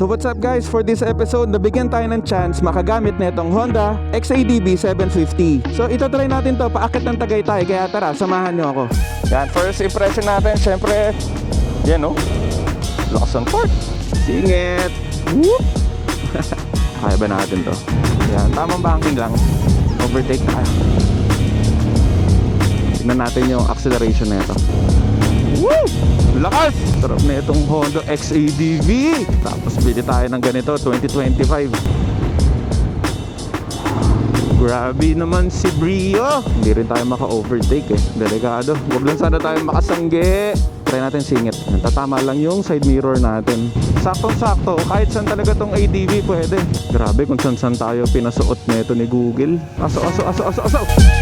So what's up guys, for this episode, nabigyan tayo ng chance makagamit na itong Honda XADB 750. So ito try natin to, paakit ng Tagaytay, kaya tara, samahan nyo ako. Yan, first impression natin, syempre, yan oh, lakas ng torque. Singit! Whoop! Kaya ba natin to? Yan, tamang banking lang. Overtake tayo. Tignan natin yung acceleration na ito. Woo! Lakas! Sarap na itong Honda XADV. Tapos bili tayo ng ganito, 2025. Grabe naman si Brio. Hindi rin tayo maka-overtake eh. Delikado. Huwag lang sana tayo makasangge. Try natin singit. Tatama lang yung side mirror natin. Saktong-sakto. Kahit saan talaga tong ADV pwede. Grabe kung saan-saan tayo pinasuot nito ni Google. Aso, aso, aso, aso, aso. Sa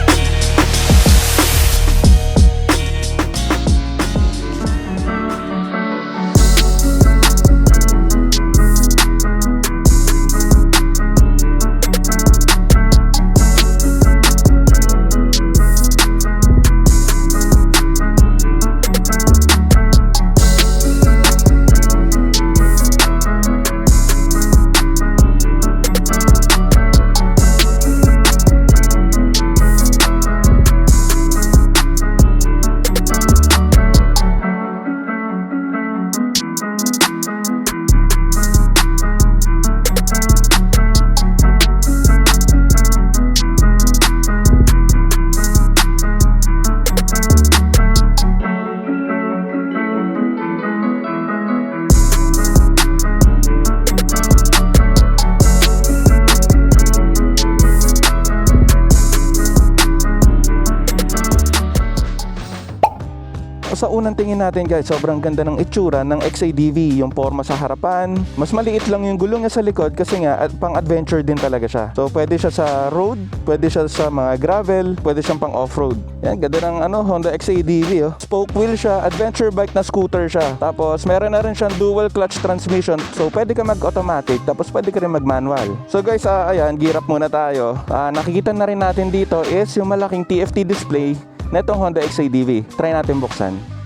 unang tingin natin guys, sobrang ganda ng itsura ng XADV, yung forma sa harapan. Mas maliit lang yung gulong niya sa likod kasi nga at pang adventure din talaga siya. So pwede siya sa road, pwede siya sa mga gravel, pwede siyang pang off-road. Yan, ganda ng ano, Honda XADV oh. Spoke wheel siya, adventure bike na scooter siya. Tapos meron na rin siyang dual clutch transmission. So pwede ka mag-automatic, tapos pwede ka rin mag-manual. So guys, ah, ayan, gear up muna tayo. Ah, nakikita na rin natin dito is yung malaking TFT display netong Honda XADV. Try natin buksan.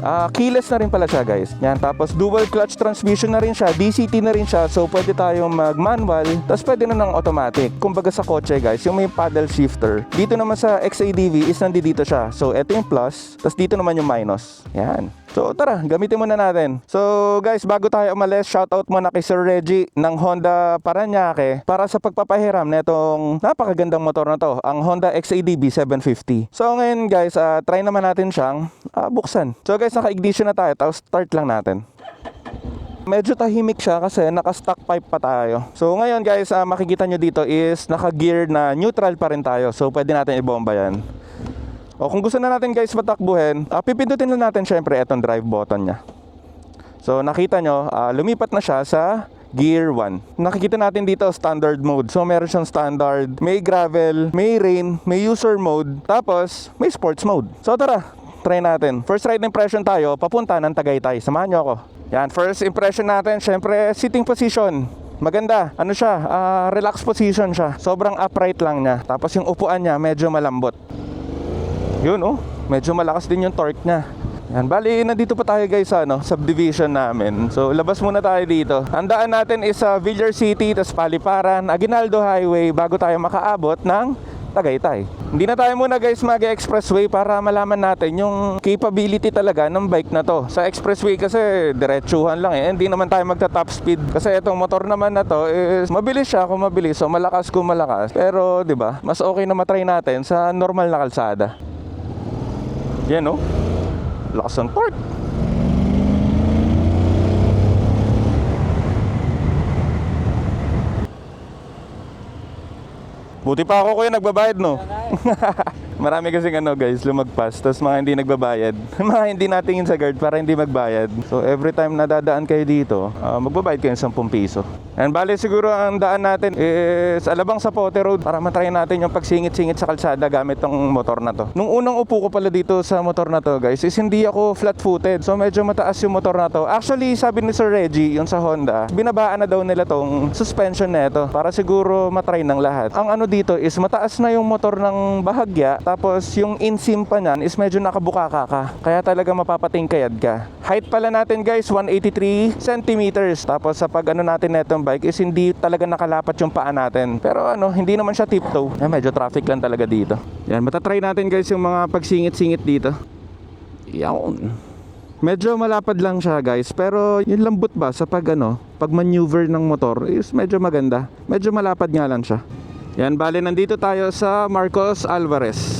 Ah, keyless na rin pala siya guys. Yan, tapos dual clutch transmission na rin siya, DCT na rin siya, so pwede tayong mag-manual, tapos pwede na ng automatic. Kumbaga sa kotse guys, yung may paddle shifter. Dito naman sa XADV is nandito siya. So ito yung plus, tapos dito naman yung minus. Yan. So tara, gamitin muna natin. So guys, bago tayo umalis, shoutout muna kay Sir Reggie ng Honda Paranaque para sa pagpapahiram netong napakagandang motor na to, ang Honda XADB 750. So ngayon guys, ah, try naman natin siyang ah, buksan. So guys, naka-ignition na tayo, tapos start lang natin. Medyo tahimik siya kasi naka-stock pipe pa tayo. So ngayon guys, ah, makikita nyo dito is naka-gear na neutral pa rin tayo. So pwede natin ibomba yan. O kung gusto na natin guys patakbuhin, ah, pipindutin na natin syempre itong drive button niya. So nakita nyo, ah, lumipat na siya sa Gear 1. Nakikita natin dito standard mode. So meron siyang standard, may gravel, may rain, may user mode, tapos may sports mode. So tara, try natin. First ride impression tayo, papunta ng Tagaytay. Samahan nyo ako. Yan, first impression natin, syempre sitting position. Maganda. Ano siya? ah, relax position siya. Sobrang upright lang niya. Tapos yung upuan niya medyo malambot. Yun oh, medyo malakas din yung torque niya. Yan, bali nandito pa tayo guys sa ano, subdivision namin. So labas muna tayo dito. Ang daan natin is sa Villar City, tas Paliparan, Aguinaldo Highway bago tayo makaabot ng Tagaytay. Hindi na tayo muna guys mag-expressway para malaman natin yung capability talaga ng bike na to. Sa expressway kasi diretsuhan lang eh. Hindi naman tayo magta-top speed kasi itong motor naman na to is mabilis siya kung mabilis, so malakas kung malakas. Pero 'di ba? Mas okay na matry natin sa normal na kalsada. Yan oh. Lakas ng torque. Buti pa ako kuya nagbabayad no. Marami kasi ano guys, lumagpas, tapos mga hindi nagbabayad. mga hindi natingin sa guard para hindi magbayad. So every time na dadaan kayo dito, ah, magbabayad kayo ng 10 piso. And bali siguro ang daan natin is Alabang Sapote Road para matry natin yung pagsingit-singit sa kalsada gamit tong motor na to. Nung unang upo ko pala dito sa motor na to guys, is hindi ako flat-footed. So medyo mataas yung motor na to. Actually, sabi ni Sir Reggie, yung sa Honda, binabaan na daw nila tong suspension na ito para siguro matry ng lahat. Ang ano dito is mataas na yung motor ng bahagya, Tapos yung insim pa niyan is medyo nakabukaka ka. Kaya talaga mapapatingkayad ka. Height pala natin guys, 183 centimeters. Tapos sa pag ano natin na itong bike is hindi talaga nakalapat yung paa natin. Pero ano, hindi naman siya tiptoe. Eh, medyo traffic lang talaga dito. Yan, matatry natin guys yung mga pagsingit-singit dito. Yan. Medyo malapad lang siya guys pero yung lambot ba sa pag ano, pag maneuver ng motor is medyo maganda. Medyo malapad nga lang siya. Yan, bale nandito tayo sa Marcos Alvarez.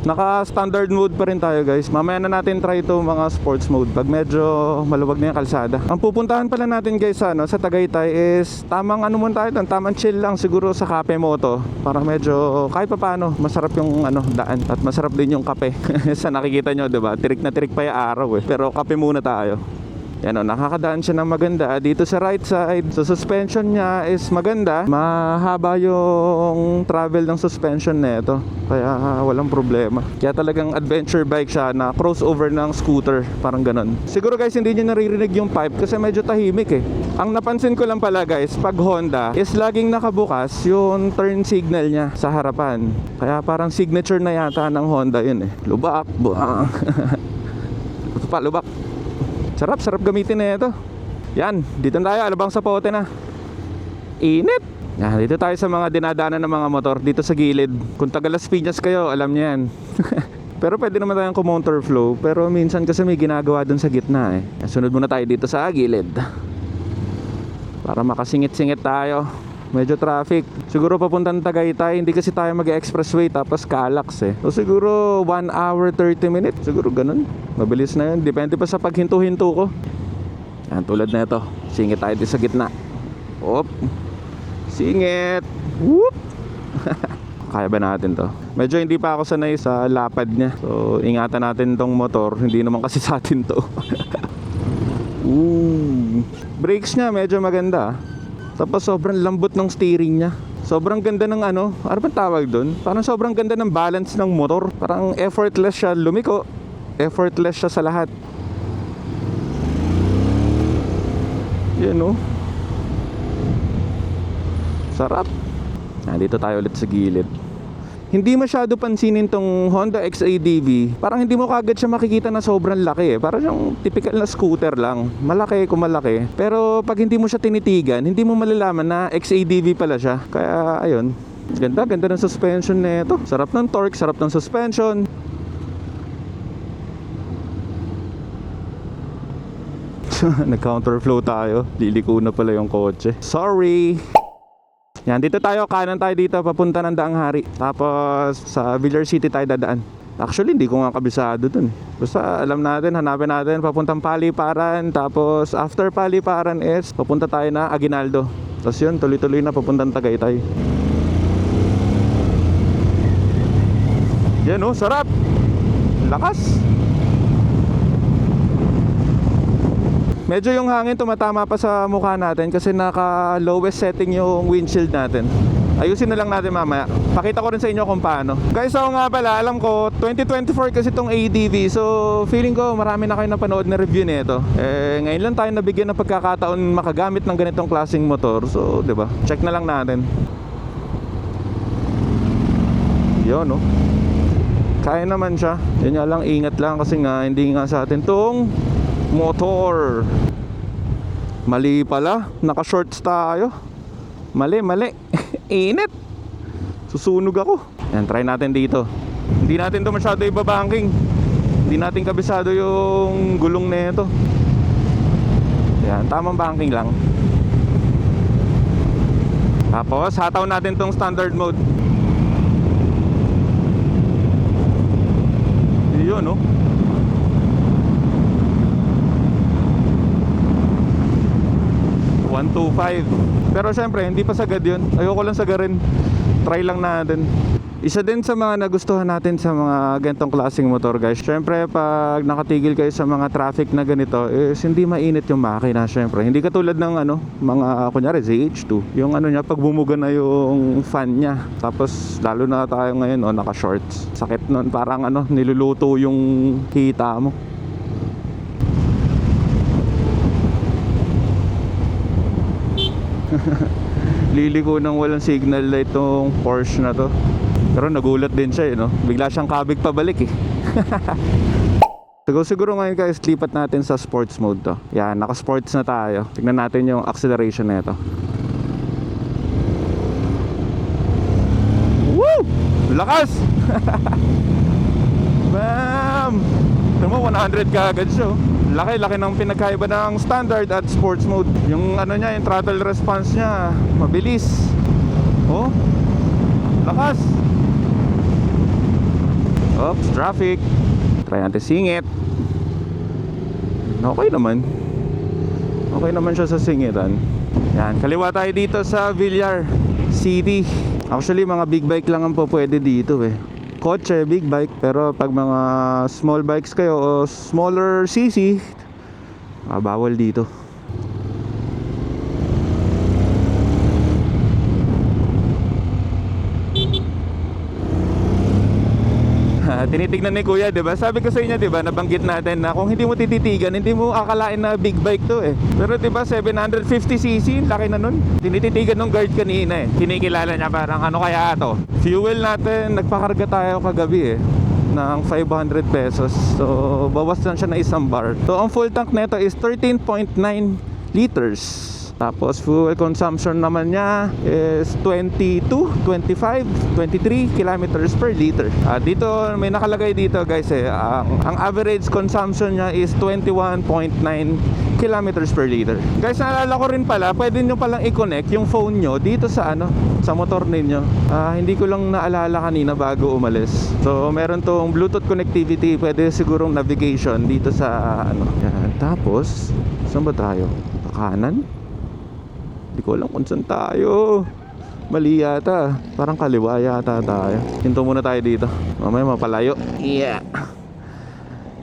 Naka standard mode pa rin tayo guys. Mamaya na natin try ito mga sports mode pag medyo maluwag na yung kalsada. Ang pupuntahan pala natin guys ano, sa Tagaytay is tamang ano muna tayo tamang chill lang siguro sa Cafe Moto. Para medyo kahit pa paano masarap yung ano daan at masarap din yung kape. sa nakikita nyo 'di ba? Tirik na tirik pa yung araw eh. Pero kape muna tayo. Yan o, nakakadaan siya ng maganda dito sa right side. So suspension niya is maganda. Mahaba yung travel ng suspension nito. Kaya walang problema. Kaya talagang adventure bike siya na crossover ng scooter. Parang ganon. Siguro guys, hindi niyo naririnig yung pipe kasi medyo tahimik eh. Ang napansin ko lang pala guys, pag Honda is laging nakabukas yung turn signal niya sa harapan. Kaya parang signature na yata ng Honda yun eh. Lubak, buang. pa, lubak. Sarap, sarap gamitin na ito. Yan, dito na tayo, alabang sa pote na. Init! Yan, dito tayo sa mga dinadaanan ng mga motor dito sa gilid. Kung taga Las Piñas kayo, alam niyo yan. pero pwede naman tayong kumonter flow. Pero minsan kasi may ginagawa dun sa gitna eh. Sunod muna tayo dito sa gilid. Para makasingit-singit tayo. Medyo traffic. Siguro papuntang Tagaytay, hindi kasi tayo mag-expressway tapos Calax eh. So siguro 1 hour 30 minutes. Siguro ganun. Mabilis na yun. Depende pa sa paghinto-hinto ko. Yan, tulad na ito. Singit tayo dito sa gitna. Op. Singit. Whoop. Kaya ba natin to? Medyo hindi pa ako sanay sa lapad niya. So, ingatan natin tong motor. Hindi naman kasi sa atin to. Ooh. Brakes niya medyo maganda. Tapos sobrang lambot ng steering niya. Sobrang ganda ng ano, ano bang tawag doon? Parang sobrang ganda ng balance ng motor. Parang effortless siya lumiko. Effortless siya sa lahat. Yan oh. Sarap. Nandito tayo ulit sa gilid. Hindi masyado pansinin tong Honda XADV. Parang hindi mo kagad siya makikita na sobrang laki eh. Parang yung typical na scooter lang. Malaki kung malaki. Pero pag hindi mo siya tinitigan, hindi mo malalaman na XADV pala siya. Kaya ayun. Ganda, ganda ng suspension nito. Sarap ng torque, sarap ng suspension. Nag-counterflow tayo. Liliko na pala yung kotse. Sorry! Yan, dito tayo, kanan tayo dito, papunta ng Daang Hari. Tapos sa Villar City tayo dadaan. Actually, hindi ko nga kabisado dun. Basta alam natin, hanapin natin, papuntang Paliparan. Tapos after Paliparan is, papunta tayo na Aguinaldo. Tapos yun, tuloy-tuloy na papuntang Tagaytay. Yan oh, sarap! Lakas! Medyo yung hangin tumatama pa sa mukha natin kasi naka lowest setting yung windshield natin. Ayusin na lang natin mamaya. Pakita ko rin sa inyo kung paano. Guys, ako nga pala, alam ko, 2024 kasi itong ADV. So, feeling ko marami na kayo napanood na review nito. Eh, ngayon lang tayo nabigyan ng pagkakataon makagamit ng ganitong klaseng motor. So, di ba? Check na lang natin. Yun, no? Kaya naman siya. Yun nga lang, ingat lang kasi nga, hindi nga sa atin tong motor. Mali pala, naka-shorts tayo. Mali, mali. Init. Susunog ako. Yan, try natin dito. Hindi natin to masyado ibabanking. Hindi natin kabisado yung gulong na ito. Yan, tamang banking lang. Tapos, hataw natin tong standard mode. Yun, no? One, two, five. Pero syempre, hindi pa sagad yun. Ayoko lang sagarin. Try lang natin. Isa din sa mga nagustuhan natin sa mga ganitong klaseng motor guys Syempre pag nakatigil kayo sa mga traffic na ganito is hindi mainit yung makina syempre Hindi katulad ng ano, mga kunyari ZH2 Yung ano niya, pag bumuga na yung fan niya Tapos lalo na tayo ngayon, oh, naka shorts Sakit nun, parang ano, niluluto yung kita mo liliko ng walang signal light tong Porsche na to. Pero nagulat din siya eh, no? Bigla siyang kabig pabalik eh. Siguro, siguro ngayon guys, lipat natin sa sports mode to. Yan, naka-sports na tayo. Tignan natin yung acceleration na ito. Woo! Lakas! Bam! Tignan mo, 100 ka agad siya. Oh. Laki, laki ng pinagkaiba ng standard at sports mode. Yung ano niya, yung throttle response niya, mabilis. Oh, lakas. Oops, traffic. Try natin singit. Okay naman. Okay naman siya sa singitan. Yan, kaliwa tayo dito sa Villar City. Actually, mga big bike lang ang po pwede dito eh. Kotse, big bike. Pero pag mga small bikes kayo o smaller CC, ah, bawal dito. Ah, tinitignan ni Kuya, 'di ba? Sabi ko sa inyo, 'di ba, nabanggit natin na kung hindi mo tititigan, hindi mo akalain na big bike 'to eh. Pero 'di ba, 750cc, laki na nun. Tinititigan ng guard kanina eh. Kinikilala niya parang ano kaya 'to. Fuel natin, nagpakarga tayo kagabi eh ng 500 pesos. So, bawas lang siya na isang bar. So, ang full tank nito is 13.9 liters. Tapos fuel consumption naman niya is 22, 25, 23 kilometers per liter. Ah, dito may nakalagay dito guys eh, ang, ang average consumption niya is 21.9 kilometers per liter. Guys, naalala ko rin pala, pwede nyo palang i-connect yung phone nyo dito sa ano, sa motor ninyo. Ah, hindi ko lang naalala kanina bago umalis. So, meron tong Bluetooth connectivity, pwede sigurong navigation dito sa ano. Yan. Tapos, saan ba tayo? Kanan? Hindi ko alam kung saan tayo. Mali yata. Parang kaliwa yata tayo. Hinto muna tayo dito. Mamaya mapalayo. Yeah.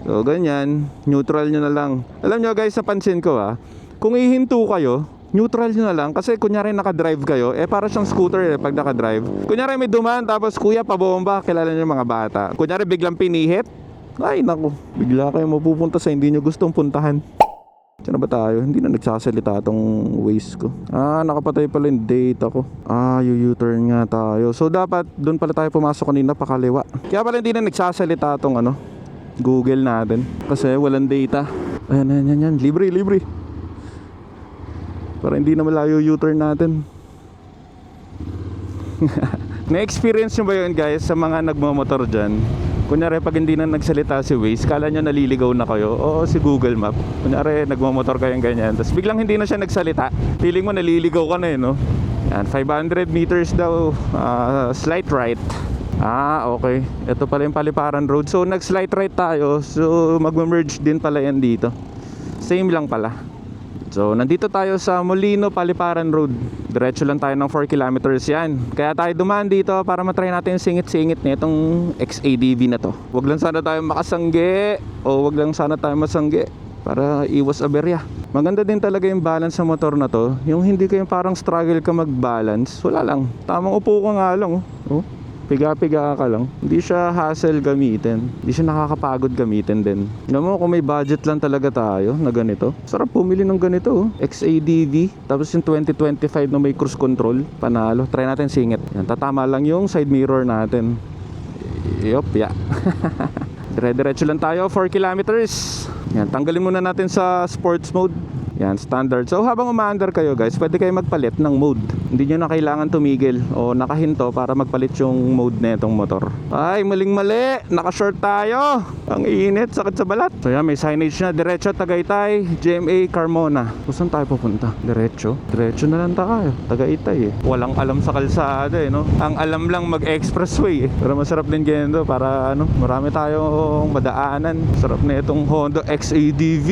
So, ganyan. Neutral nyo na lang. Alam nyo guys, napansin ko ah. Kung ihinto kayo, neutral nyo na lang. Kasi kunyari nakadrive kayo, eh para siyang scooter eh pag nakadrive. Kunyari may dumaan, tapos kuya pabomba, kilala nyo mga bata. Kunyari biglang pinihit, ay naku, bigla kayo mapupunta sa hindi nyo gustong puntahan. Saan ba tayo? Hindi na nagsasalita tong Waze ko. Ah, nakapatay pala yung data ko. Ah, U-turn nga tayo. So, dapat doon pala tayo pumasok kanina pakaliwa. Kaya pala hindi na nagsasalita tong ano, Google natin. Kasi walang data. Ayan, ayan, ayan, ayan. Libre, libre. Para hindi na malayo U-turn natin. Na-experience nyo ba yun guys sa mga nagmamotor dyan? Kunyari pag hindi na nagsalita si Waze, kala nyo naliligaw na kayo o si Google Map. Kunyari nagmamotor kayong ganyan, tapos biglang hindi na siya nagsalita. Feeling mo naliligaw ka na eh, no? Yan, 500 meters daw, ah, slight right. Ah, okay. Ito pala yung Paliparan Road. So, nag-slight right tayo. So, mag-merge din pala yan dito. Same lang pala. So, nandito tayo sa Molino, Paliparan Road. Diretso lang tayo ng 4 kilometers yan. Kaya tayo dumaan dito para matry natin yung singit-singit na itong XADV na to. Huwag lang sana tayo makasangge o wag lang sana tayo masangge para iwas aberya. Maganda din talaga yung balance sa motor na to. Yung hindi kayo parang struggle ka mag-balance. Wala lang. Tamang upo ka nga lang. Oh. Piga-piga ka lang. Hindi siya hassle gamitin. Hindi siya nakakapagod gamitin din. Alam mo, kung may budget lang talaga tayo na ganito, sarap pumili ng ganito. Oh. XADV. Tapos yung 2025 na may cruise control. Panalo. Try natin singit. Yan, tatama lang yung side mirror natin. Yup, ya. Dire-diretso lang tayo, 4 kilometers. Yan, tanggalin muna natin sa sports mode. Yan, standard. So habang umaandar kayo guys, pwede kayo magpalit ng mode. Hindi nyo na kailangan tumigil o nakahinto para magpalit yung mode na itong motor. Ay, maling mali! Naka-short tayo! Ang init, sakit sa balat. So yan, may signage na. Diretso, Tagaytay, GMA, Carmona. Kung saan tayo pupunta? Diretso? Diretso na lang tayo. Tagaytay eh. Walang alam sa kalsada eh, no? Ang alam lang mag-expressway eh. Pero masarap din ganyan to para ano, marami tayong madaanan. Sarap na itong Honda XADV.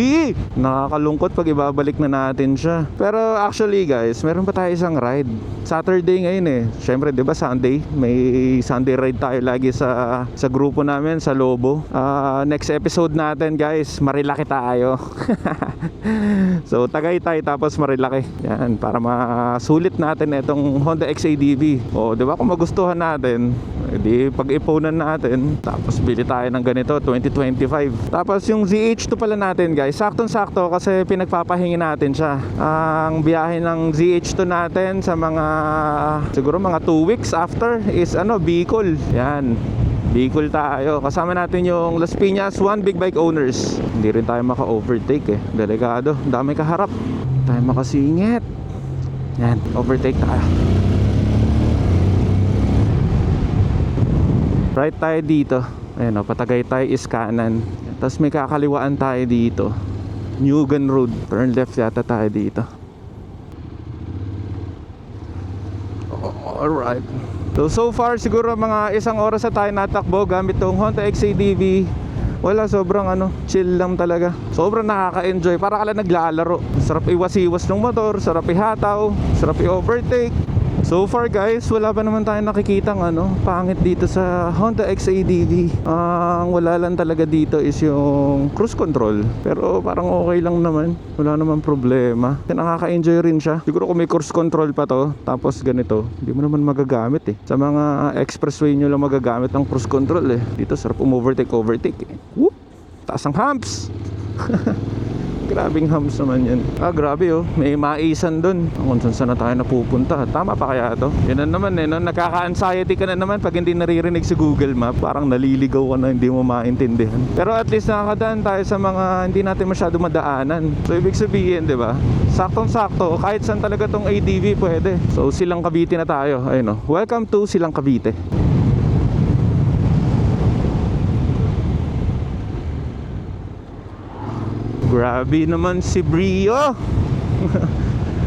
Nakakalungkot pag ibabalik na natin siya. Pero actually guys, meron pa tayo isang ride. Saturday ngayon eh. Syempre, 'di ba Sunday? May Sunday ride tayo lagi sa sa grupo namin sa Lobo. Ah, next episode natin guys, Marilaki tayo. so Tagaytay tapos Marilaki. Yan para masulit natin itong Honda XADV. O, 'di ba kung magustuhan natin, edi pag-ipunan natin tapos bili tayo ng ganito 2025. Tapos yung ZH2 pala natin guys, saktong-sakto kasi pinagpapahingi natin siya. Ang biyahe ng ZH2 natin sa mga siguro mga 2 weeks after is ano Bicol. Yan. Bicol tayo. Kasama natin yung Las Piñas One Big Bike Owners. Hindi rin tayo maka-overtake eh. Delikado. Dami kaharap. Tayo makasingit. Yan. Overtake tayo. Right tayo dito. Ayun o, patagay tayo is kanan. Tapos may kakaliwaan tayo dito. Newgan Road. Turn left yata tayo dito. Alright. So, so far siguro mga isang oras na tayo natakbo gamit tong Honda XADV. Wala, sobrang ano, chill lang talaga. Sobrang nakaka-enjoy. Para ka lang naglalaro. Sarap iwas-iwas ng motor, sarap ihataw, sarap i-overtake. So far guys, wala pa naman tayong nakikitang ano, pangit dito sa Honda XADV. Ang wala lang talaga dito is yung cruise control. Pero parang okay lang naman. Wala naman problema. Kasi nakaka-enjoy rin siya. Siguro kung may cruise control pa to, tapos ganito, hindi mo naman magagamit eh. Sa mga expressway nyo lang magagamit ang cruise control eh. Dito sarap um-overtake, overtake eh. Whoop! Taas ang humps! Grabing hams naman yun. Ah, grabe oh. May maisan dun. Kung saan saan na tayo napupunta. Tama pa kaya to? Yun na naman eh. No? Nakaka-anxiety ka na naman pag hindi naririnig sa Google Map. Parang naliligaw ka na hindi mo maintindihan. Pero at least nakakadaan tayo sa mga hindi natin masyado madaanan. So ibig sabihin, di ba? Saktong-sakto. Kahit saan talaga tong ADV pwede. So Silang Cavite na tayo. Ayun oh. Welcome to Silang Cavite. Grabe naman si Brio.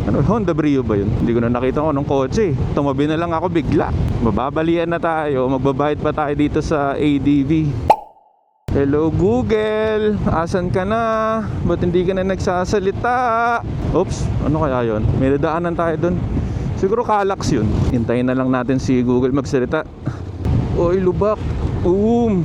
ano, Honda Brio ba yun? Hindi ko na nakita ko nung kotse. Tumabi na lang ako bigla. Mababalian na tayo. Magbabayad pa tayo dito sa ADV. Hello Google, asan ka na? Ba't hindi ka na nagsasalita? Oops, ano kaya yon? May dadaanan tayo dun. Siguro Kalax yun. Hintayin na lang natin si Google magsalita. Oy, lubak. Boom.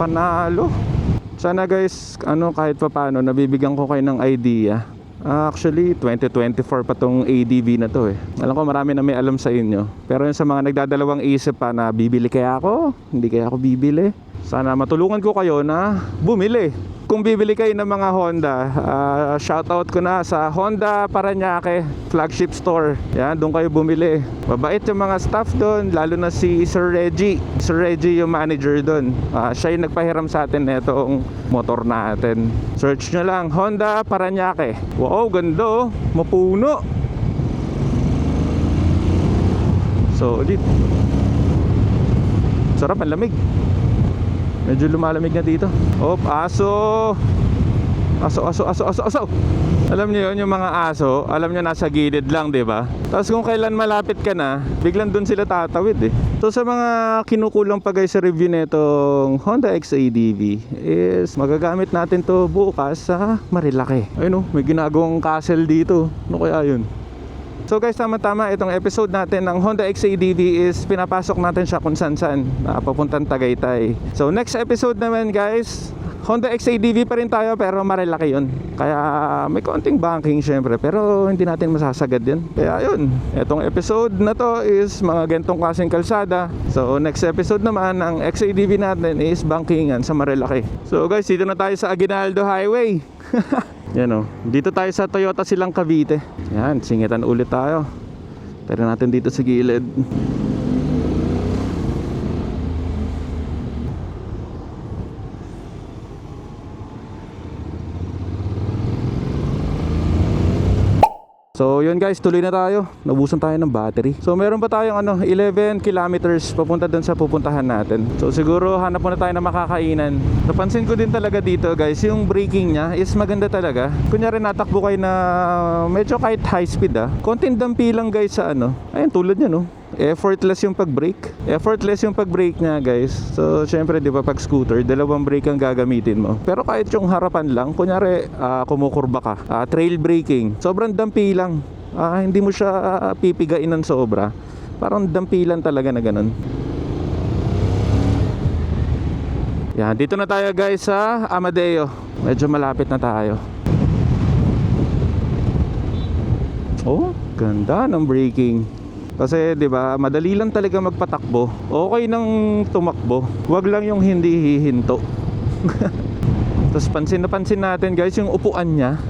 Panalo. Sana guys, ano kahit pa paano, nabibigyan ko kayo ng idea. Ah, actually, 2024 pa tong ADV na to eh. Alam ko marami na may alam sa inyo. Pero yung sa mga nagdadalawang isip pa na bibili kaya ako, hindi kaya ako bibili. Sana matulungan ko kayo na bumili. Kung bibili kayo ng mga Honda, ah, shoutout ko na sa Honda Paranaque flagship store. Yan, doon kayo bumili. Mabait yung mga staff doon, lalo na si Sir Reggie. Sir Reggie yung manager doon. Ah, siya yung nagpahiram sa atin netong motor natin. Search nyo lang, Honda Paranaque. Wow, ganda oh. Mapuno. Solid. Sarap, ang lamig. Medyo lumalamig na dito. Op, aso. Aso, aso, aso, aso, aso. Alam niyo yun, yung mga aso, alam niyo nasa gilid lang, 'di ba? Tapos kung kailan malapit ka na, biglang doon sila tatawid eh. So sa mga kinukulang pa guys sa review nitong Honda XADV is magagamit natin to bukas sa Marilaki. Ayun oh, may ginagawang castle dito. Ano kaya yun? So guys, tama-tama itong episode natin ng Honda XADV is pinapasok natin siya kung saan-saan uh, papuntang Tagaytay. So next episode naman guys, Honda XADV pa rin tayo pero marilaki yun. Kaya may konting banking syempre pero hindi natin masasagad yun. Kaya yun, itong episode na to is mga gantong klaseng kalsada. So next episode naman ang XADV natin is bankingan sa Marilaki. So guys, dito na tayo sa Aguinaldo Highway. Yan o. Dito tayo sa Toyota Silang Cavite. Yan, singitan ulit tayo. Tara natin dito sa gilid. So yun guys, tuloy na tayo. Nabusan tayo ng battery. So meron pa tayong ano, 11 kilometers papunta doon sa pupuntahan natin. So siguro hanap muna tayo ng makakainan. Napansin ko din talaga dito guys, yung braking niya is maganda talaga. Kunyari natakbo kayo na medyo kahit high speed ah. Konting dampi lang guys sa ano. Ayun tulad niya no. Effortless yung pag-brake. Effortless yung pag-brake niya, guys. So, syempre, 'di ba, pag scooter, dalawang brake ang gagamitin mo. Pero kahit yung harapan lang, kunyari ah, kumukurba ka, ah, trail braking, sobrang dampi lang. Ah, hindi mo siya ah, pipigain ng sobra. Parang dampi lang talaga na ganun. Yan, dito na tayo guys sa Amadeo. Medyo malapit na tayo. Oh, ganda ng braking. Kasi 'di ba, madali lang talaga magpatakbo. Okay nang tumakbo. Huwag lang yung hindi hihinto. Tapos pansin na pansin natin guys yung upuan niya.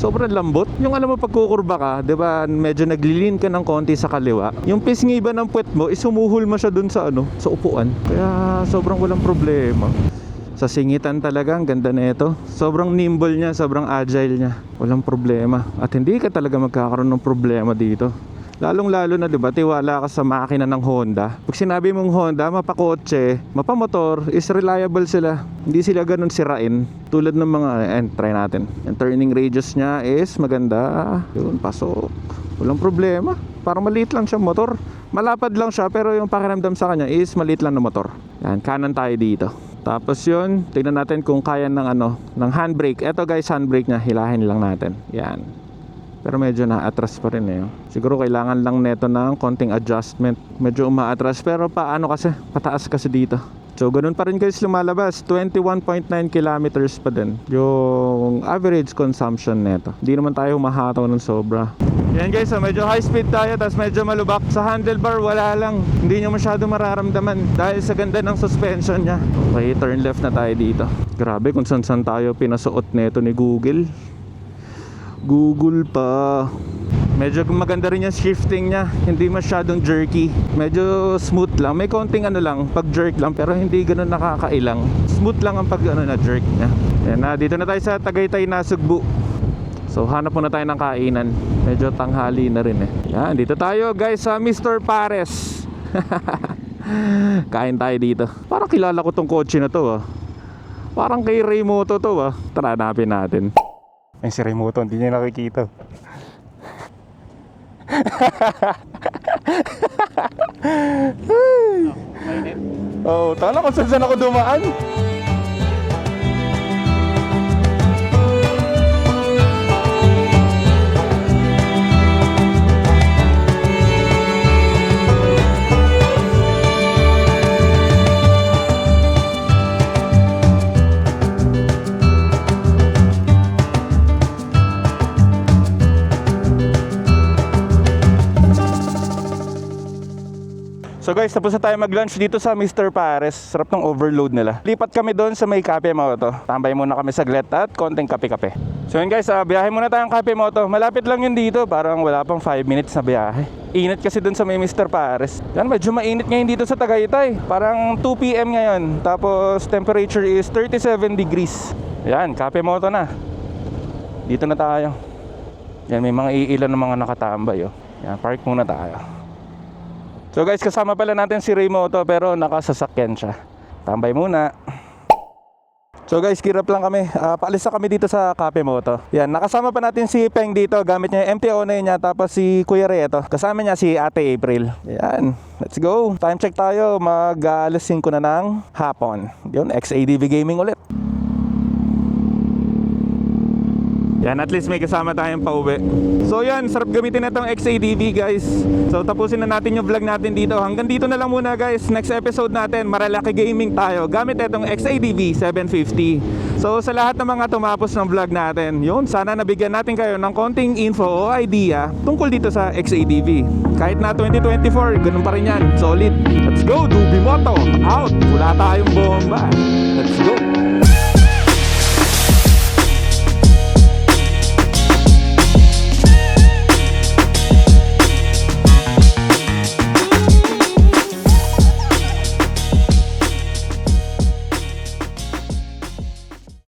Sobrang lambot. Yung alam mo pagkukurba ka, 'di ba? Medyo naglilin ka ng konti sa kaliwa. Yung pisngi ba ng puwet mo, isumuhol mo siya dun sa ano, sa upuan. Kaya sobrang walang problema. Sa singitan talaga, ang ganda na ito. Sobrang nimble niya, sobrang agile niya. Walang problema. At hindi ka talaga magkakaroon ng problema dito. Lalong lalo na 'di ba, tiwala ka sa makina ng Honda. Pag sinabi mong Honda, mapakotse, mapamotor, is reliable sila. Hindi sila ganun sirain. Tulad ng mga, eh, try natin. Yung turning radius niya is maganda. Yun, pasok. Walang problema. Parang maliit lang siya motor. Malapad lang siya pero yung pakiramdam sa kanya is maliit lang na motor. Yan, kanan tayo dito. Tapos yun, tignan natin kung kaya ng ano, ng handbrake. Ito guys, handbrake niya, hilahin lang natin. Yan. Pero medyo na-atras pa rin eh. Siguro kailangan lang neto ng konting adjustment. Medyo umaatras pero paano kasi? Pataas kasi dito. So ganun pa rin guys lumalabas. 21.9 kilometers pa din yung average consumption neto. Hindi naman tayo humahataw ng sobra. Yan guys, so medyo high speed tayo tapos medyo malubak. Sa handlebar wala lang. Hindi nyo masyado mararamdaman dahil sa ganda ng suspension niya. Okay, turn left na tayo dito. Grabe kung saan saan tayo pinasuot neto ni Google. Google pa. Medyo maganda rin yung shifting niya. Hindi masyadong jerky. Medyo smooth lang. May konting ano lang, pag jerk lang pero hindi ganoon nakakailang. Smooth lang ang pag ano na jerk niya. Yan na, dito na tayo sa Tagaytay Nasugbu. So hanap muna tayo ng kainan. Medyo tanghali na rin eh. Yan, dito tayo guys sa Mr. Pares. Kain tayo dito. Parang kilala ko tong kotse na to ah. Parang kay Raymoto to ah. Tara, hanapin natin. Ay, si Raymoto, hindi niya nakikita. Oo, oh, tala kung saan saan ako dumaan. So guys, tapos na tayo mag-lunch dito sa Mr. Pares. Sarap ng overload nila. Lipat kami doon sa may Cafe Moto. Tambay muna kami saglit at konting kape-kape. So yun guys, uh, biyahe muna tayong Cafe Moto. Malapit lang yun dito. Parang wala pang 5 minutes na biyahe. Init kasi doon sa may Mr. Pares. Yan, medyo mainit ngayon dito sa Tagaytay. Parang 2 p.m. ngayon. Tapos temperature is 37 degrees. Yan, Cafe Moto na. Dito na tayo. Yan, may mga iilan ng mga nakatambay. Oh. Yan, park muna tayo. So guys, kasama pala natin si Raymoto pero nakasasakyan siya. Tambay muna. So guys, kirap lang kami. Ah, paalis na kami dito sa Cafe Moto. Yan, nakasama pa natin si Peng dito. Gamit niya yung MTO na niya. Tapos si Kuya Ray ito. Kasama niya si Ate April. Yan, let's go. Time check tayo. Mag ah, alas 5 na ng hapon. Yun, XADV Gaming ulit. Yan, at least may kasama tayong pauwi. So yan, sarap gamitin na itong XADV guys. So tapusin na natin yung vlog natin dito. Hanggang dito na lang muna guys. Next episode natin, Maralaki Gaming tayo. Gamit itong XADV 750. So sa lahat ng mga tumapos ng vlog natin, yun, sana nabigyan natin kayo ng konting info o idea tungkol dito sa XADV. Kahit na 2024, ganun pa rin yan. Solid. Let's go, Dubi Moto. Out. Wala tayong bomba. Let's go.